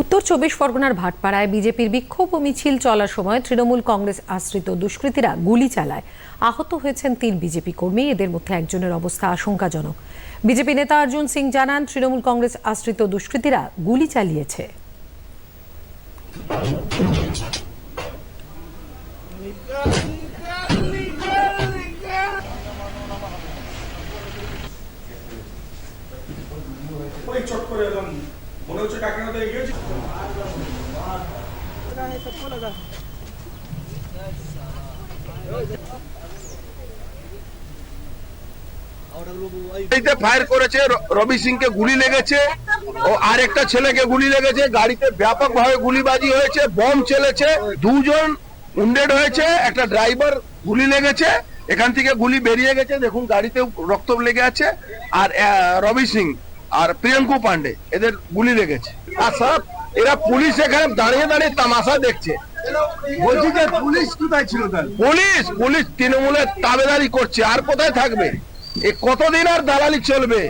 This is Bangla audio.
উত্তর চব্বিশ পরগনার ভাটপাড়ায় বিজেপির বিক্ষোভ ও মিছিল চলার সময় তৃণমূল কংগ্রেস আশ্রিত দুষ্কৃতীরা গুলি চালায়। আহত হয়েছেন তিন বিজেপি কর্মী, এদের মধ্যে একজনের অবস্থা আশঙ্কাজনক। বিজেপি নেতা অর্জুন সিং জানান, তৃণমূল কংগ্রেস আশ্রিত দুষ্কৃতীরা গুলি চালিয়েছে। চট করে মনে হচ্ছে সিংকে গুলি লেগেছে, ও আরেকটা ছেলেকে গুলি লেগেছে, গাড়িতে ব্যাপকভাবে গুলিবাজি হয়েছে বম চলেছে দুজন উন্ডেড হয়েছে, একটা ড্রাইভার গুলি লেগেছে, এখান থেকে গুলি বেরিয়ে গেছে, দেখুন গাড়িতে রক্ত লেগে আছে, আর রবি সিং আর প্রিয়াঙ্কু পান্ডে এদের গুলি লেগেছে আর সব এরা পুলিশ এখানে দাঁড়িয়ে দাঁড়িয়ে তামাশা দেখছে। বলছি যে পুলিশ কোথায় ছিল পুলিশ পুলিশ তৃণমূলের তাবেদারি করছে আর কোথায় থাকবে? এ কতদিন আর দালালি চলবে?